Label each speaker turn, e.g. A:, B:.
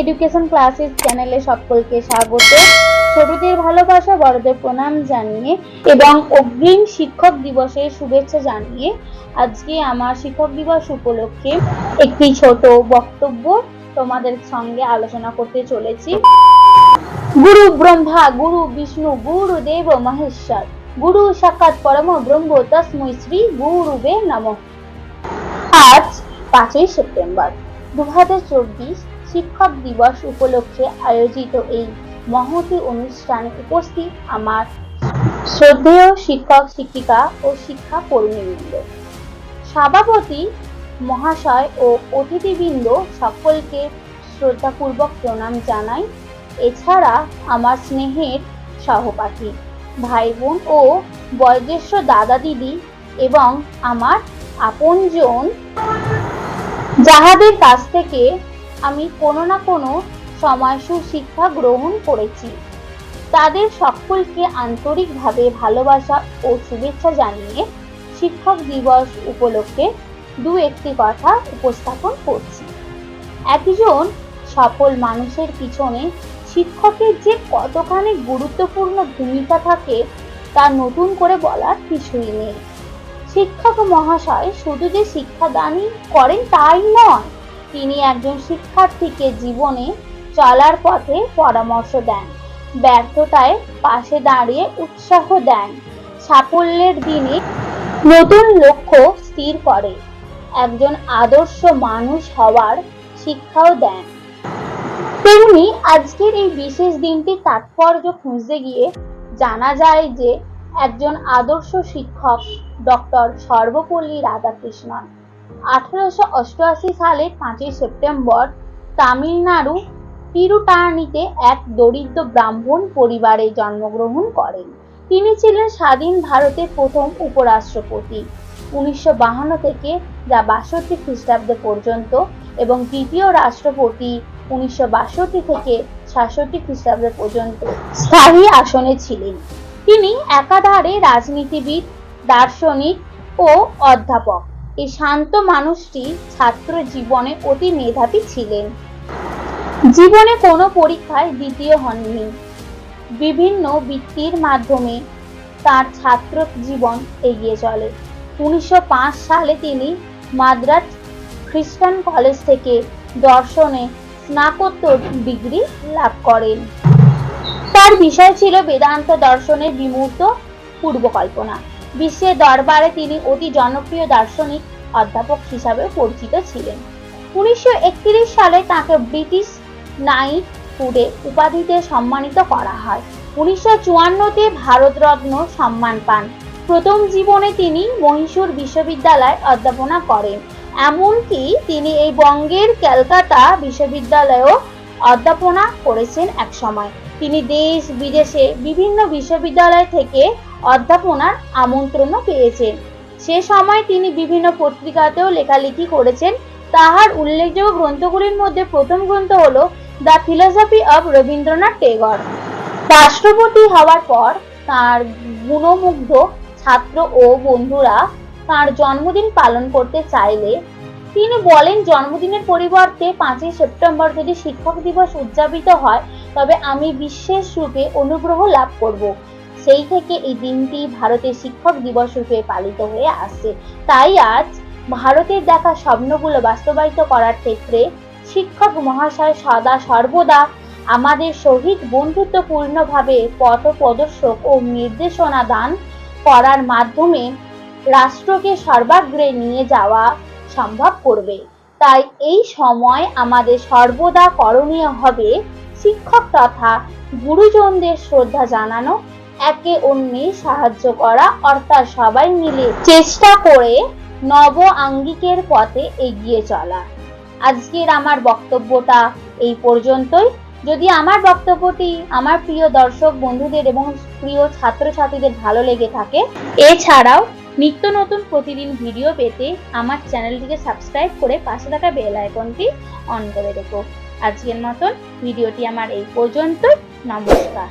A: Education classes চ্যানেলে সকলকে স্বাগত। ছোটদের ভালোবাসা, বড়দের প্রণাম জানিয়ে এবং অগ্রিম শিক্ষক শুভেচ্ছা জানিয়ে আজকে আমার শিক্ষক দিবস উপলক্ষে একটি ছোট বক্তব্য তোমাদের সঙ্গে আলোচনা করতে চলেছি। গুরু ব্রহ্মা, গুরু বিষ্ণু, গুরু দেব মহেশ্বর, গুরু সাক্ষাৎ পরম ব্রহ্ম তস্মৈ শ্রী গুরুবে নমঃ। আজ পাঁচই সেপ্টেম্বর দু হাজার চব্বিশ শিক্ষক দিবস উপলক্ষে আয়োজিত এই মহতি অনুষ্ঠানে উপস্থিত আমার শ্রদ্ধেয় শিক্ষক, শিক্ষিকা ও শিক্ষা কর্মীবৃন্দ সভাপতি মহাশয় ও অতিথিবৃন্দ সকলকে শ্রদ্ধাপূর্বক প্রণাম জানাই। এছাড়া আমার স্নেহের সহপাঠী ভাই বোন ও বয়োজ্যেষ্ঠ দাদা দিদি এবং আমার আপনজন যাহাদের কাছ থেকে আমি কোনো না কোনো সময় সুশিক্ষা গ্রহণ করেছি। তাদের সকলকে আন্তরিকভাবে ভালোবাসা ও শুভেচ্ছা জানিয়ে শিক্ষক দিবস উপলক্ষে দু একটি কথা উপস্থাপন করছি। একজন সফল মানুষের পিছনে শিক্ষকের যে কতখানি গুরুত্বপূর্ণ ভূমিকা থাকে তা নতুন করে বলার কিছুই নেই। শিক্ষক মহাশয় শুধু যে শিক্ষাদানই করেন তাই নয় তিনি একজন শিক্ষার্থীকে জীবনে চলার পথে পরামর্শ দেন, ব্যর্থতায় পাশে দাঁড়িয়ে উৎসাহ দেন, সাফল্যের দিনে নতুন লক্ষ্য স্থির করে, একজন আদর্শ মানুষ হওয়ার শিক্ষাও দেন। তেমনি আজকের এই বিশেষ দিনটির তাৎপর্য খুঁজতে গিয়ে জানা যায় যে, একজন আদর্শ শিক্ষক ডক্টর সর্বপল্লী রাধাকৃষ্ণন আঠারোশো অষ্টআশি সালের পাঁচই সেপ্টেম্বর তামিলনাড়ু তিরুটানিতে এক দরিদ্র ব্রাহ্মণ পরিবারে জন্মগ্রহণ করেন। তিনি ছিলেন স্বাধীন ভারতের প্রথম উপরাষ্ট্রপতি। উনিশশো বাহান্ন থেকে যা বাষট্টি খ্রিস্টাব্দ পর্যন্ত এবং দ্বিতীয় রাষ্ট্রপতি উনিশশো বাষট্টি থেকে সাতষট্টি খ্রিস্টাব্দ পর্যন্ত স্থায়ী আসনে ছিলেন। তিনি একাধারে রাজনীতিবিদ, দার্শনিক ও অধ্যাপক। এই শান্ত মানুষটি ছাত্র জীবনে অতি মেধাবী ছিলেন। জীবনে কোনো পরীক্ষায় দ্বিতীয় হননি। বিভিন্ন বৃত্তির মাধ্যমে তার ছাত্র জীবন এগিয়ে চলে। উনিশশো পাঁচ সালে তিনি মাদ্রাজ খ্রিস্টান কলেজ থেকে দর্শনে স্নাতকোত্তর ডিগ্রি লাভ করেন। তার বিষয় ছিল বেদান্ত দর্শনের বিমূর্ত পূর্বকল্পনা। বিশ্বের দরবারে তিনি অতি জনপ্রিয় দার্শনিক অধ্যাপক হিসাবে পরিচিত ছিলেন। উনিশশো একত্রিশ সালে তাকে ব্রিটিশ নাইট হুডে উপাধিতে সম্মানিত করা হয়। উনিশশো চুয়ান্নতে ভারতরত্ন সম্মান পান। প্রথম জীবনে তিনি মহীশূর বিশ্ববিদ্যালয়ে অধ্যাপনা করেন। এমনকি তিনি এই বঙ্গের ক্যালকাটা বিশ্ববিদ্যালয়েও অধ্যাপনা করেছেন এক সময় তিনি দেশ, বিদেশে বিভিন্ন বিশ্ববিদ্যালয় থেকে অধ্যাপনার আমন্ত্রণও পেয়েছেন। সে সময় তিনি বিভিন্ন পত্রিকাতেও লেখালেখি করেছেন। তাহার উল্লেখযোগ্য গ্রন্থগুলির মধ্যে প্রথম গ্রন্থ হলো The Philosophy of Rabindranath Tagore রাষ্ট্রপতি হওয়ার পর তার গুণমুগ্ধ ছাত্র ও বন্ধুরা তার জন্মদিন পালন করতে চাইলে তিনি বলেন, জন্মদিনের পরিবর্তে পাঁচই সেপ্টেম্বর যদি শিক্ষক দিবস উদযাপিত হয় তবে আমি বিশেষ রূপে অনুগ্রহ লাভ করব। সেই থেকে এই দিনটি ভারতের শিক্ষক দিবস রূপে পালিত হয়ে আসছে তাই আজ ভারতের দেখা স্বপ্নগুলো বাস্তবায়িত করার ক্ষেত্রে শিক্ষক মহাশয় সদা সর্বদা আমাদের সহিত বন্ধুত্বপূর্ণভাবে পথ প্রদর্শক ও নির্দেশনা দান করার মাধ্যমে রাষ্ট্রকে সর্বাগ্রে নিয়ে যাওয়া সম্ভব করবে। তাই এই সময় আমাদের সর্বদা করণীয় হবে শিক্ষক তথা গুরুজনদের শ্রদ্ধা জানানো, একে অন্যের সাহায্য করা, অর্থাৎ সবাই মিলে চেষ্টা করে নব আঙ্গিকের পথে এগিয়ে চলা। আজকের আমার বক্তব্যটা এই পর্যন্তই। যদি আমার বক্তব্যটি আমার প্রিয় দর্শক বন্ধুদের এবং প্রিয় ছাত্রছাত্রীদের ভালো লেগে থাকে, এছাড়াও নিত্য নতুন প্রতিদিন ভিডিও পেতে আমার চ্যানেলটিকে সাবস্ক্রাইব করে পাশে থাকা বেল আইকনটি অন করে রেখো। আজকের মতন ভিডিওটি আমার এই পর্যন্ত নমস্কার।